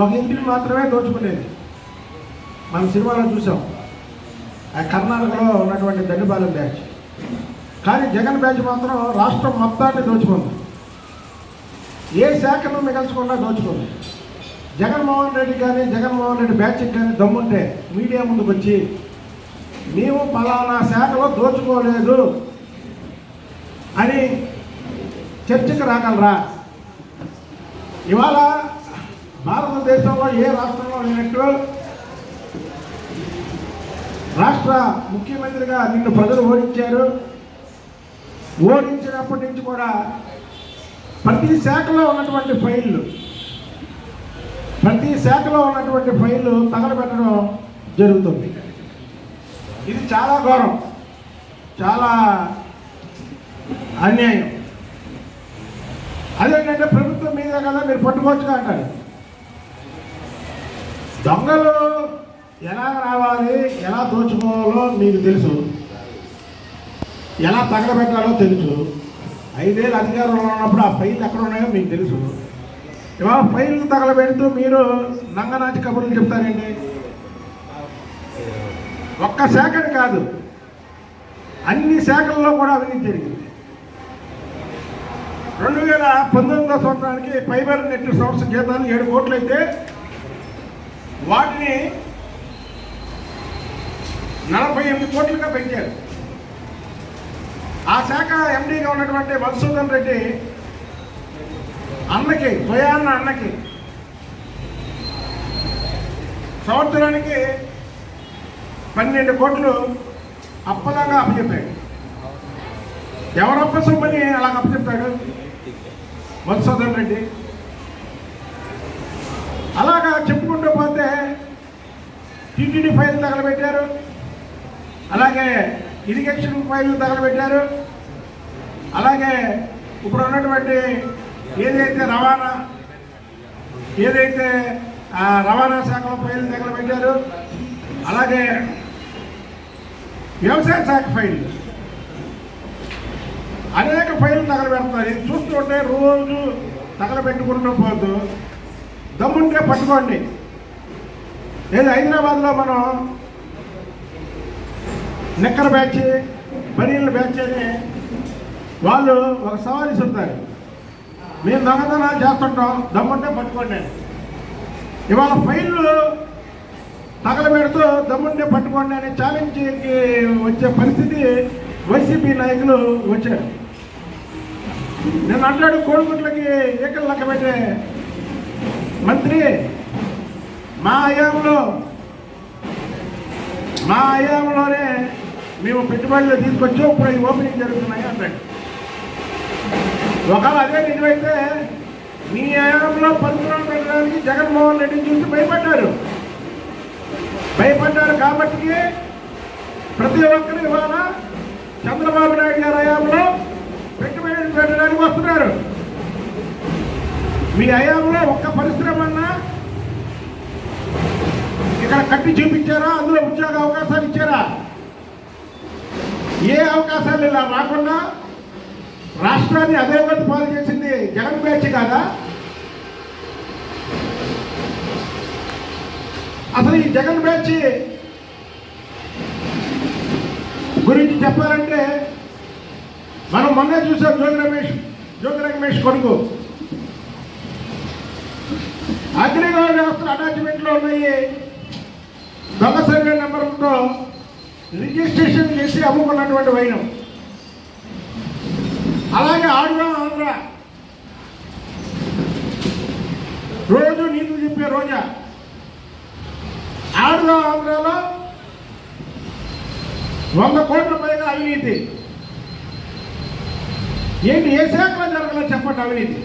ఒక ఇంటిని మాత్రమే దోచుకునేది. మనం సినిమాలో చూసాం. ఆ కర్ణాటకలో ఉన్నటువంటి దండిపాలెం బ్యాచ్. కానీ జగన్ బ్యాచ్ మాత్రం రాష్ట్రం మొత్తాన్ని దోచుకుంది. ఏ శాఖను మిగల్చకుండా దోచుకుంది. జగన్మోహన్ రెడ్డి కానీ జగన్మోహన్ రెడ్డి బ్యాచ్కి కానీ దమ్ముంటే మీడియా ముందుకు వచ్చి మేము పలానా శాఖలో దోచుకోలేదు అని చర్చకు రాగలరా? ఇవాళ భారతదేశంలో ఏ రాష్ట్రంలో లేనట్టు రాష్ట్ర ముఖ్యమంత్రిగా నిన్ను ప్రజలు ఓడించారు. ఓడించినప్పటి నుంచి కూడా ప్రతి శాఖలో ఉన్నటువంటి ఫైళ్ళు ప్రతి శాఖలో ఉన్నటువంటి ఫైళ్ళు తగలబెట్టడం జరుగుతుంది. ఇది చాలా ఘోరం చాలా అన్యాయం. అదేంటంటే ప్రభుత్వం మీద కదా మీరు పట్టుకోవచ్చుగా అంటారు. దొంగలు ఎలా రావాలి ఎలా దోచుకోవాలో మీకు తెలుసు. ఎలా తగలబెట్టాలో తెలుసు. ఐదేళ్ళు అధికారంలో ఉన్నప్పుడు ఆ ఫైల్ ఎక్కడ ఉన్నాయో మీకు తెలుసు. ఇవాళ ఫైల్ని తగలబెడుతూ మీరు నంగనాటి కబుర్లు చెప్తారండి. ఒక్క శాఖని కాదు అన్ని శాఖల్లో కూడా అవినీతి జరిగింది. రెండు వేల పంతొమ్మిదో సంవత్సరానికి ఫైబర్ నెట్ సంస్థ జీతాలు ఏడు కోట్లు అయితే వాటిని నలభై ఎనిమిది కోట్లుగా పెంచారు. ఆ శాఖ ఎండీగా ఉన్నటువంటి మధుసూదన్ రెడ్డి అన్నకి స్వయాన్న అన్నకి సంవత్సరానికి పన్నెండు కోట్లు అప్పదంగా అప్పచెప్పాడు. ఎవరప్ప సొమ్మని అలాగ అప్పచెప్తాడు? మధుసూదన్ రెడ్డి. అలాగా చెప్పుకుంటూ టీటీడీ ఫైల్ తగలబెట్టారు. అలాగే ఇరిగేషన్ ఫైల్ తగలబెట్టారు. అలాగే ఇప్పుడు ఉన్నటువంటి ఏదైతే రవాణా ఏదైతే ఆ రవాణా శాఖలో ఫైల్ తగలబెట్టారు అలాగే వ్యవసాయ శాఖ ఫైల్. అనేక ఫైళ్ళు తగలబెడతారు ఇది చూస్తుంటే రోజు తగలబెట్టుకుంటూ పోతూ దమ్ముంటే పట్టుకోండి. లేదు హైదరాబాద్లో మనం నిక్కర బ్యాచ్ బనీళ్ళ బ్యాచ్ అని వాళ్ళు ఒక సవాల్ ఇస్తుంటారు మేము దొంగతనాలు చేస్తుంటాం దమ్ముంటే పట్టుకోండి ఇవాళ ఫైళ్ళు తగలబెడుతూ దమ్ముంటే పట్టుకోండి అని ఛాలెంజ్కి వచ్చే పరిస్థితి వైసీపీ నాయకులు వచ్చారు. నేను అంటాడు కోడిగుట్లకి ఏకలు లెక్క పెట్టే మంత్రి మా హయాంలో మా హయాంలోనే మేము పెట్టుబడులు తీసుకొచ్చి ఇప్పుడు ఈ ఓపెనింగ్ జరుగుతున్నాయి అంటాడు. ఒకవేళ అదే నిజమైతే మీ హయాంలో పరిశ్రమ పెట్టడానికి జగన్మోహన్ రెడ్డిని చూసి భయపడ్డారు. భయపడ్డారు కాబట్టి ప్రతి ఒక్కరు ఇవాళ చంద్రబాబు నాయుడు గారి హయాంలో పెట్టుబడి పెట్టడానికి వస్తున్నారు. మీ హయాంలో ఒక్క పరిశ్రమ అన్నా ఇక్కడ కట్టి చూపించారా? అందులో ఉద్యోగ అవకాశాలు ఇచ్చారా? ఏ అవకాశాలు ఇలా రాకుండా రాష్ట్రాన్ని అధోగతి పాలు చేసింది జగన్ బ్యాచ్ కాదా? అసలు ఈ జగన్ బ్యాచ్ గురించి చెప్పాలంటే మనం మొన్నే చూసాం జోగి రమేష్ జోగి రమేష్ కొడుకు. అగ్రిగోల్డ్ వ్యవస్థ అటాచ్మెంట్లో ఉన్నాయి. దొంగ సర్వే నెంబర్తో రిజిస్ట్రేషన్ చేసి అమ్ముకున్నటువంటి వైనం. అలాగే ఆడుగా ఆంధ్ర. రోజు నీతులు చెప్పే రోజా. ఆడుగా ఆంధ్రలో వంద కోట్ల పైగా అవినీతి. ఏంటి ఏ శాఖలో జరగలేదు చెప్పండి అవినీతి?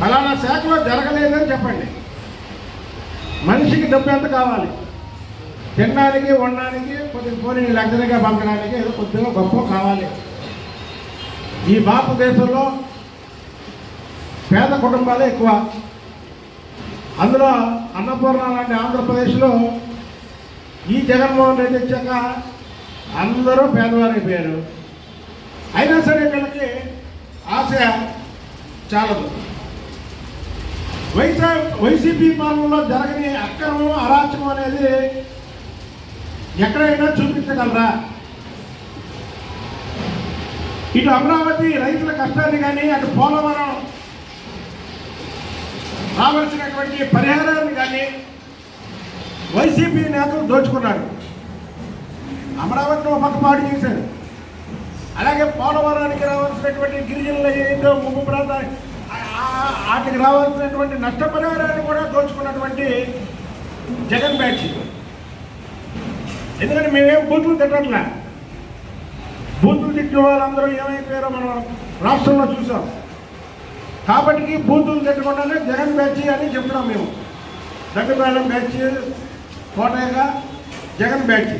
ఫలానా శాఖలో జరగలేదని చెప్పండి. మనిషికి డబ్బు ఎంత కావాలి? తినడానికి ఉండడానికి కొద్దిగా పోనీ లగ్జరీగా పంపడానికి ఏదో కొద్దిగా గొప్ప కావాలి. ఈ భారతదేశంలో పేద కుటుంబాలే ఎక్కువ. అందులో అన్నపూర్ణ లాంటి ఆంధ్రప్రదేశ్లో ఈ జగన్మోహన్ రెడ్డి వచ్చాక అందరూ పేదవారైపోయారు. అయినా సరే వీళ్ళకి ఆశ చాలదు. వైసా వైసీపీ పాలనలో జరగని అక్రమం అరాచకం అనేది ఎక్కడైనా చూపించగలరా? ఇటు అమరావతి రైతుల కష్టాన్ని కానీ అటు పోలవరం రావాల్సినటువంటి పరిహారాన్ని కానీ వైసీపీ నేతలు దోచుకున్నారు. అమరావతిని ఒక పక్క పాడు చేశారు. అలాగే పోలవరానికి రావాల్సినటువంటి గిరిజనులు ఏదో ముప్పు ప్రాంతానికి వాటికి రావాల్సినటువంటి నష్టపరిహారాన్ని కూడా దోచుకున్నటువంటి జగన్ బ్యాచ్. ఎందుకంటే మేమేం బూతులు తిట్టట్లే. బూతులు తిట్టిన వాళ్ళందరూ ఏమైపోయారో మనం రాష్ట్రంలో చూసాం. కాబట్టి బూతులు తిట్టకుండానే జగన్ బ్యాచ్ అని చెప్తున్నాం మేము. దగ్గరపాలెం బ్యాచ్ కోటయ్యగా జగన్ బ్యాచ్.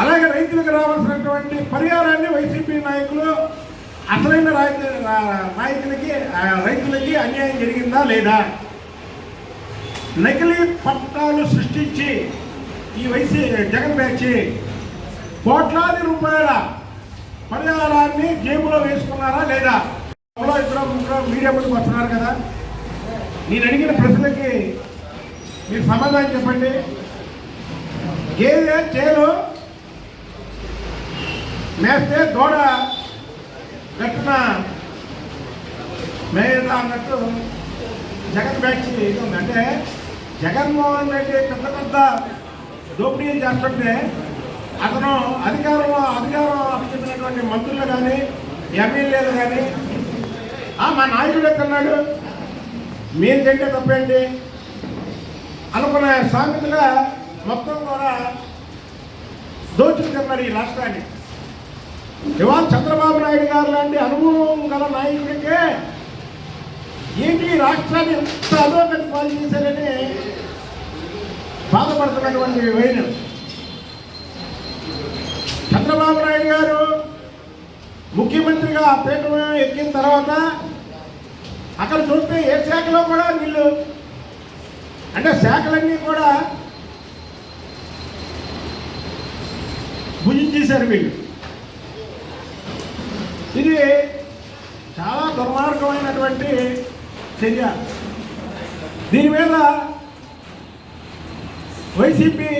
అలాగే రైతులకు రావాల్సినటువంటి పరిహారాన్ని వైసీపీ నాయకులు అసలైన రాయితీ నాయకులకి రైతులకి అన్యాయం జరిగిందా లేదా? నకిలీ పట్టాలు సృష్టించి ఈ వైసీ జగన్ బ్యాచ్ కోట్లాది రూపాయల పరిహారాన్ని జేబులో వేసుకున్నారా లేదా? ఎవరో ఇద్దరు ముగ్గురు మీడియా ముందుకు వస్తున్నారు కదా. నేను అడిగిన ప్రశ్నలకి మీరు సమాధానం చెప్పండి. గేదె చేలు మేస్తే దూడ ఘటన మేయదా అన్నట్టు జగన్ బ్యాచ్ ఇది అంటే జగన్మోహన్ రెడ్డి పెద్ద పెద్ద దోపిడీ చేస్తుంటే అతను అధికారం అధికారం అప్పచెప్పినటువంటి మంత్రులు కానీ ఎమ్మెల్యేలు కానీ "ఆ, మా నాయకుడు ఎక్కడున్నాడు మీరు తింటే తప్పేంటి? అనుకునే సామెతగా మొత్తం కూడా దోచుకున్నారు ఈ రాష్ట్రాన్ని. ఇవాళ చంద్రబాబు నాయుడు గారు లాంటి అనుభవం గల నాయకుడికే ఏంటి రాష్ట్రాన్ని ఎంత అధోగతి పాలు చేశారని బాధపడుతున్నటువంటి వైన. చంద్రబాబు నాయుడు గారు ముఖ్యమంత్రిగా ఆ పీఠం ఎక్కిన తర్వాత అక్కడ చూస్తే ఏ శాఖలో కూడా వీళ్ళు అంటే శాఖలన్నీ కూడా భుజించేశారు వీళ్ళు. ఇది చాలా దుర్మార్గమైనటువంటి చర్య. దీని మీద వైసీపీ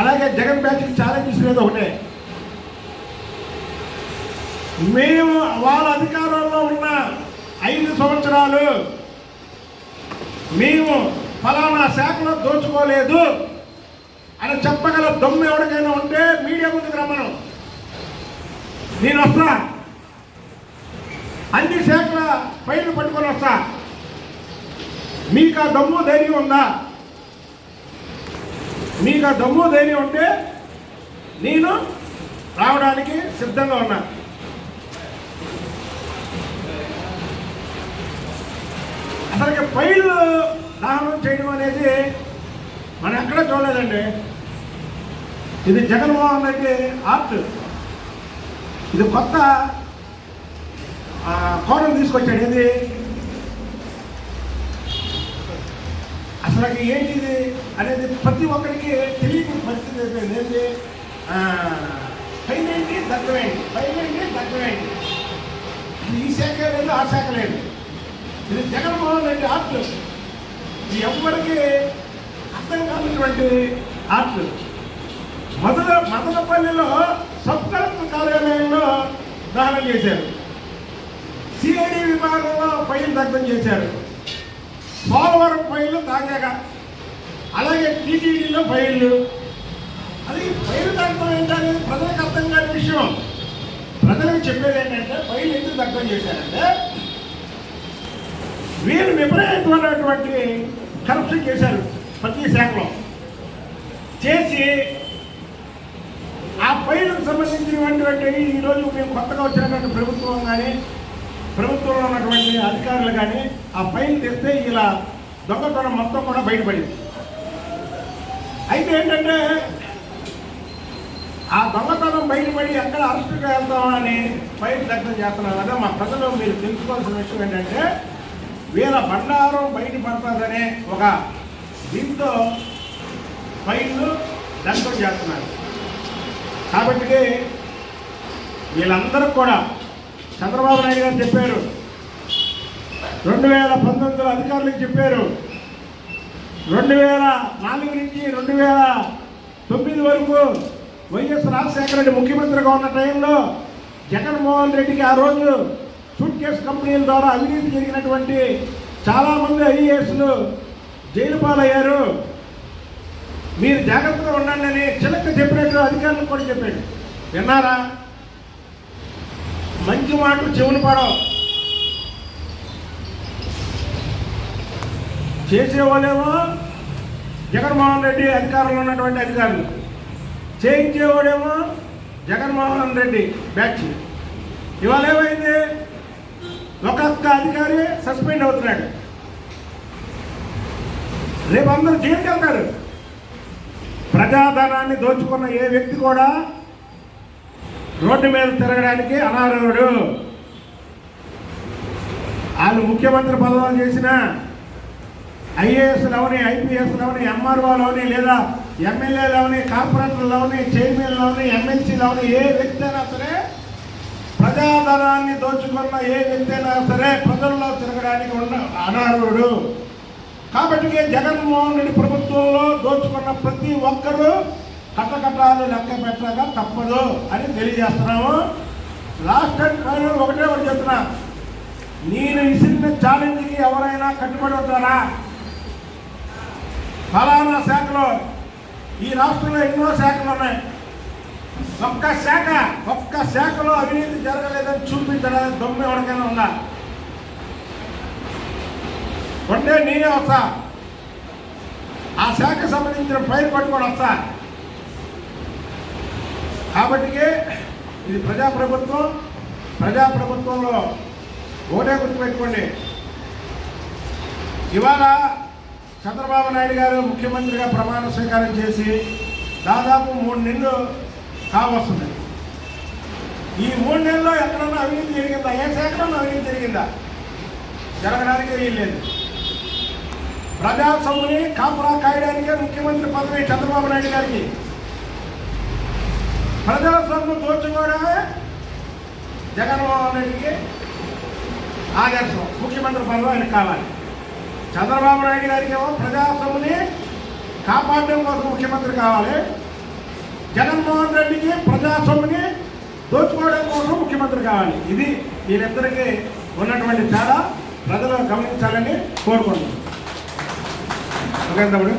అలాగే జగన్ బ్యాచ్ ఛాలెంజ్ మీద ఒకటే. మేము వాళ్ళ అధికారంలో ఉన్న ఐదు సంవత్సరాలు మేము ఫలానా శాఖలో దోచుకోలేదు అని చెప్పగల దమ్ము ఎవరికైనా ఉంటే మీడియా ముందుకు రమ్మను. నేను వస్తా. అన్ని శాఖల ఫైల్ పట్టుకొని వస్తా. మీకు ఆ దమ్ము ధైర్యం ఉందా? మీకు ఆ దమ్ము ధైర్యం ఉంటే నేను రావడానికి సిద్ధంగా ఉన్నా. అసలుకి ఫైల్ దానం చేయడం అనేది మనం ఎక్కడ చూడలేదండి. ఇది జగన్మోహన్ రెడ్డి ఆర్ట్. ఇది కొత్త కోడలు తీసుకొచ్చాడు ఏది? అసలు ఏంటిది అనేది ప్రతి ఒక్కరికి తెలియని పరిస్థితి అయిపోయింది. ఏంటి పైన ఏంటి? దగ్గరేంటి పైన ఏంటి? దగ్గరేంటి ఇది ఈ శాఖ లేదు ఆ శాఖ లేదు. ఇది జగన్మోహన్ రెడ్డి ఆర్ట్లు ఇది ఎవరికి అర్థం కానటువంటి ఆర్ట్లు మొదల మదనపల్లిలో దహనం చేశారు. సిఐడి విభాగంలో ఫైల్ దగ్ధం చేశారు. పోలవరం ఫైళ్ళు తాజాగా అలాగే టీటీడీలో ఫైళ్ళు. అది ఫైల్ దగ్ధం ఏంటనేది ప్రజలకు అర్థం కాని విషయం. ప్రజలకు చెప్పేది ఏంటంటే ఫైల్ ఎందుకు దగ్ధం చేశారంటే వీళ్ళు విపరీతమైనటువంటి కరప్షన్ చేశారు ప్రతి శాఖలో. చేసి పైలకు సంబంధించినటువంటి ఈరోజు మేము కొత్తగా వచ్చినటువంటి ప్రభుత్వం కానీ ప్రభుత్వంలో ఉన్నటువంటి అధికారులు కానీ ఆ ఫైల్ తెస్తే ఇలా దొంగతనం మొత్తం కూడా బయటపడింది. అయితే ఏంటంటే ఆ దొంగతనం బయటపడి ఎక్కడ అరెస్టుకు వెళ్తామని ఫైల్ దగ్ధం చేస్తున్నారు. కదా మా ప్రజలు మీరు తెలుసుకోవాల్సిన విషయం ఏంటంటే వీళ్ళ బండారం బయటపడుతుందనే ఒక దీంతో ఫైళ్ళు దగ్ధం చేస్తున్నారు. కాబట్టి వీళ్ళందరూ కూడా చంద్రబాబు నాయుడు గారు చెప్పారు. రెండు వేల పంతొమ్మిదిలో అధికారులకు చెప్పారు. రెండు వేల నాలుగు నుంచి రెండు వేల తొమ్మిది వరకు వైఎస్ రాజశేఖర రెడ్డి ముఖ్యమంత్రిగా ఉన్న టైంలో జగన్మోహన్ రెడ్డికి ఆ రోజు సూట్ కేసు కంపెనీల ద్వారా అవినీతి జరిగినటువంటి చాలామంది ఐఏఎస్లు జైలు పాలయ్యారు మీరు జాగ్రత్తగా ఉండండి అని చిలక చెప్పినట్టు అధికారులకు కూడా చెప్పాడు విన్నారా? మంచి మాటలు చెవులు పడవు. చేసేవాళ్ళేమో జగన్మోహన్ రెడ్డి అధికారంలో ఉన్నటువంటి అధికారులు. చేయించేవాడేమో జగన్మోహన్ రెడ్డి బ్యాచ్. ఇవాళ ఏమైంది? ఒక్కొక్క అధికారి సస్పెండ్ అవుతున్నాడు. రేపు అందరూ జైలుకి వెళ్తారు ప్రజాధనాన్ని దోచుకున్న ఏ వ్యక్తి కూడా రోడ్డు మీద తిరగడానికి అనర్హుడు వాళ్ళు ముఖ్యమంత్రి పదవులు చేసిన ఐఏఎస్లవని ఐపీఎస్లవని ఎంఆర్ఓలవని లేదా ఎమ్మెల్యేలవని కార్పొరేటర్లవని చైర్మన్లవని ఎమ్మెల్సీలవని ఏ వ్యక్తి అయినా సరే ప్రజాధనాన్ని దోచుకున్న ఏ వ్యక్తి అయినా సరే ప్రజల్లో తిరగడానికి ఉన్న అనర్హుడు కాబట్టి జగన్మోహన్ రెడ్డి ప్రభుత్వంలో దోచుకున్న ప్రతి ఒక్కరూ కట్టకట్టాలు లెక్క పెట్టక తప్పదు అని తెలియజేస్తున్నాము. లాస్ట్ అండ్ ఫైనల్ ఒకటే ఒకటి చెప్తున్నా. నేను ఇసిన ఛాలెంజ్కి ఎవరైనా కట్టుబడి అవుతారా ఫలానా శాఖలో ఈ రాష్ట్రంలో ఎన్నో శాఖలు ఉన్నాయి. ఒక్క శాఖ ఒక్క శాఖలో అవినీతి జరగలేదని చూపించడానికి దొమ్మ ఎవరికైనా ఉందా? ఉంటే నేనే వస్తా. ఆ శాఖకు సంబంధించిన ఫైల్ పట్టుకొని వస్తా. కాబట్టి ఇది ప్రజాప్రభుత్వం. ప్రజాప్రభుత్వంలో ఒకటే గుర్తుపెట్టుకోండి ఇవాళ చంద్రబాబు నాయుడు గారు ముఖ్యమంత్రిగా ప్రమాణ స్వీకారం చేసి దాదాపు మూడు నెలలు కావస్తుంది ఈ మూడు నెలల్లో ఎక్కడన్నా అవినీతి జరిగిందా? ఏ శాఖలో అవినీతి జరిగిందా? జరగడానికి వీల్లేదు ప్రజాసముని కాపురా కాయడానికే ముఖ్యమంత్రి పదవి చంద్రబాబు నాయుడు గారికి. ప్రజా దోచుకోవడమే జగన్మోహన్ రెడ్డికి ఆదర్శం ముఖ్యమంత్రి పదవి ఆయన కావాలి. చంద్రబాబు నాయుడు గారికి ఏమో ప్రజా కాపాడడం కోసం ముఖ్యమంత్రి కావాలి. జగన్మోహన్ రెడ్డికి ప్రజా దోచుకోవడం కోసం ముఖ్యమంత్రి కావాలి. ఇది వీరిద్దరికి ఉన్నటువంటి తేడా. ప్రజలు గమనించాలని కోరుకుంటున్నాను അങ്ങനെ നമ്മുടെ